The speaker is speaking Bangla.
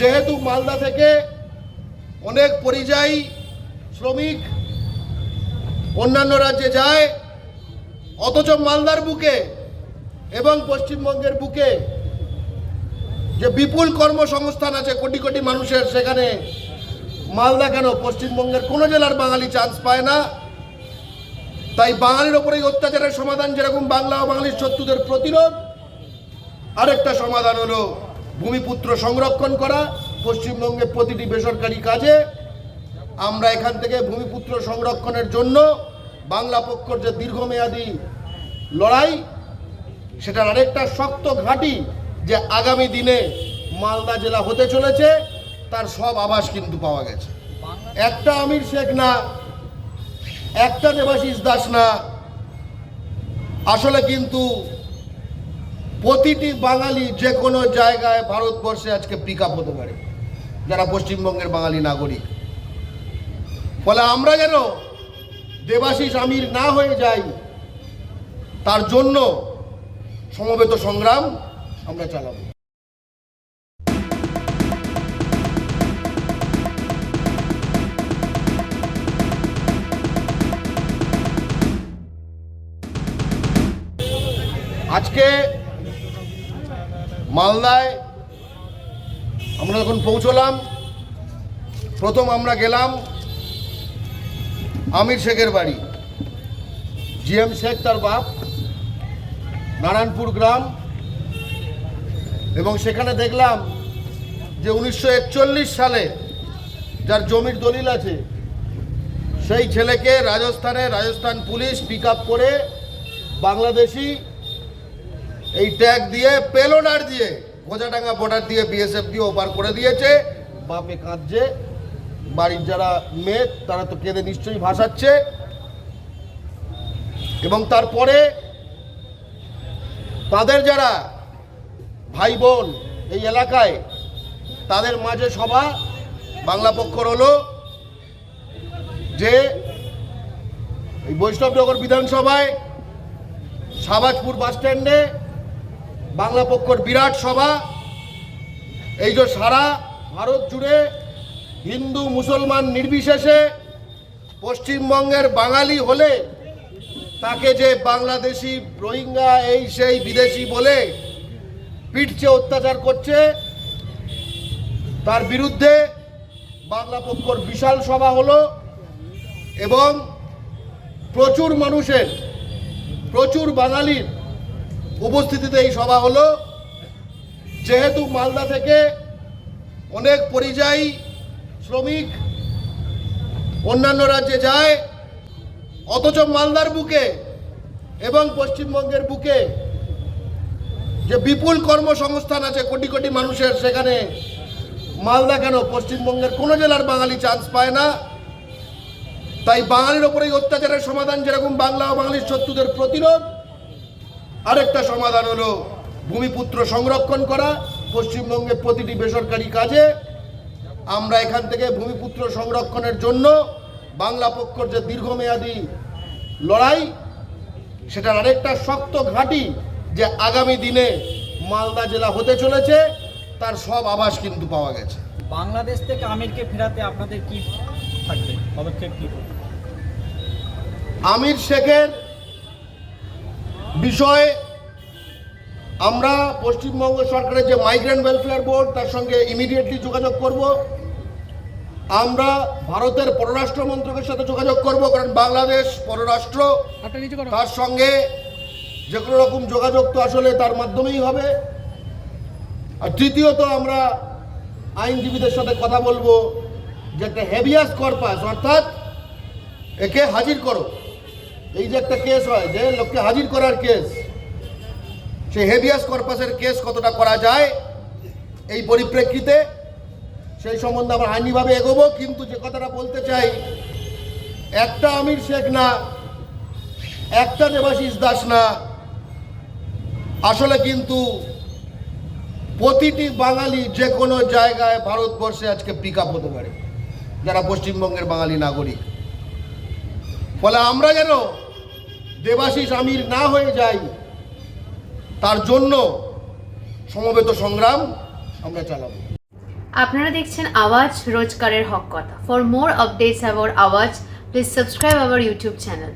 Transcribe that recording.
যেহেতু মালদা থেকে অনেক পরিযায়ী শ্রমিক অন্যান্য রাজ্যে যায়, অথচ মালদার বুকে এবং পশ্চিমবঙ্গের বুকে যে বিপুল কর্মসংস্থান আছে কোটি কোটি মানুষের, সেখানে মালদা কেন? পশ্চিমবঙ্গের কোনো জেলার বাঙালি চান্স পায় না। তাই বাঙালির ওপরেই অত্যাচারের সমাধান, যেরকম বাংলা ও বাঙালির শত্রুদের প্রতিরোধ, আরেকটা সমাধান হলো ভূমিপুত্র সংরক্ষণ করা, পশ্চিমবঙ্গে প্রতিটি বেসরকারি কাজে। আমরা এখান থেকে ভূমিপুত্র সংরক্ষণের জন্য বাংলা পক্ষর যে দীর্ঘমেয়াদী লড়াই, সেটার আরেকটা শক্ত ঘাঁটি যে আগামী দিনে মালদা জেলা হতে চলেছে, তার সব আভাস কিন্তু পাওয়া গেছে। একটা আমির শেখ না, একটা দেবাশিস দাস না, আসলে কিন্তু প্রতিটি বাঙালি যে কোনো জায়গায় ভারতবর্ষে আজকে পিক আপ হতে পারে, যারা পশ্চিমবঙ্গের বাঙালি নাগরিক। ফলে আমরা যেন দেবাশিস আমির না হয়ে যাই, তার জন্য সমবেত সংগ্রাম আমরা চালাবো। আজকে মালদায় আমরা যখন পৌঁছলাম, প্রথম আমরা গেলাম আমির শেখের বাড়ি। জিএম শেখ তার বাপ, নারায়ণপুর গ্রাম। এবং সেখানে দেখলাম যে উনিশশো একচল্লিশ সালে যার জমির দলিল আছে, সেই ছেলেকে রাজস্থানে রাজস্থান পুলিশ পিক করে বাংলাদেশি এই ট্যাগ দিয়ে, পেলোনার দিয়ে, গোজাডাঙ্গা বর্ডার দিয়ে বিএসএফ দিয়ে ওপার করে দিয়েছে। বাপে কাঁদছে। বাড়ির যারা মেয়ে, তারা তো কেঁদে নিশ্চয়ই ভাসাচ্ছে। এবং তারপরে তাদের যারা ভাই বোন এই এলাকায়, তাদের মাঝে সভা, বাংলা পক্ষর হলো যে এই বৈষ্ণবনগর বিধানসভায় শাহবাজপুর বাস স্ট্যান্ডে বাংলা পক্ষর বিরাট সভা, এই যে সারা ভারত জুড়ে হিন্দু, মুসলমান নির্বিশেষে পশ্চিমবঙ্গের বাঙালি হলে তাকে যে বাংলাদেশি রোহিঙ্গা এই সেই বিদেশি বলে পিটছে, অত্যাচার করছে, তার বিরুদ্ধে বাংলা পক্ষর বিশাল সভা হলো এবং প্রচুর মানুষের, প্রচুর বাঙালির উপস্থিতিতে এই সভা হলো। যেহেতু মালদা থেকে অনেক পরিযায়ী শ্রমিক অন্যান্য রাজ্যে যায়, অথচ মালদার বুকে এবং পশ্চিমবঙ্গের বুকে যে বিপুল কর্মসংস্থান আছে কোটি কোটি মানুষের, সেখানে মালদা কেন? পশ্চিমবঙ্গের কোনো জেলার বাঙালি চান্স পায় না। তাই বাঙালির ওপরেই অত্যাচারের সমাধান, যেরকম বাংলা ও বাঙালির শত্রুদের প্রতিরোধ আরেকটা সমাধান হলো ভূমিপুত্র সংরক্ষণ করা। পশ্চিমবঙ্গে প্রতিটি বেসরকারি কাজে আমরা এখান থেকে ভূমিপুত্র সংরক্ষণের জন্য বাংলা পক্ষর যে দীর্ঘমেয়াদী লড়াই সেটার আরেকটা শক্ত ঘাঁটি যে আগামী দিনে মালদা জেলা হতে চলেছে তার সব আভাস কিন্তু পাওয়া গেছে। বাংলাদেশ থেকে আমিরকে ফেরাতে আপনাদের কি থাকবে? পদক্ষেপ কি? আমির শেখের বিষয়ে আমরা পশ্চিমবঙ্গ সরকারের যে মাইগ্রেন্ট ওয়েলফেয়ার বোর্ড তার সঙ্গে ইমিডিয়েটলি যোগাযোগ করব। আমরা ভারতের পররাষ্ট্র মন্ত্রকের সাথে যোগাযোগ করব কারণ বাংলাদেশ পররাষ্ট্র তার সঙ্গে যে কোনো রকম যোগাযোগ তো আসলে তার মাধ্যমেই হবে। আর তৃতীয়ত আমরা আইনজীবীদের সাথে কথা বলব যে একটা হেভিয়াস কর্পাস অর্থাৎ একে হাজির করো। এই যে একটা কেস হয় যে লোককে হাজির করার কেস সেই হেভিয়াস কর্পাসের কেস কতটা করা যায়, এই পরিপ্রেক্ষিতে সেই সম্বন্ধে আমরা আইনিভাবে এগোবো। কিন্তু যে কথাটা বলতে চাই, একটা আমির শেখ না, একটা দেবাশিস দাস না, আসলে কিন্তু প্রতিটি বাঙালি যে কোনো জায়গায় ভারতবর্ষে আজকে পিক আপ হতে পারে, যারা পশ্চিমবঙ্গের বাঙালি নাগরিক। ফলে আমরা যেন দেবাশিস আমির না হয়ে যাই, তার জন্য সমবেত সংগ্রাম আমরা চালাবো। আপনারা দেখছেন আওয়াজ রোজগারের হক কথা। For more updates about Awaaz please subscribe our YouTube channel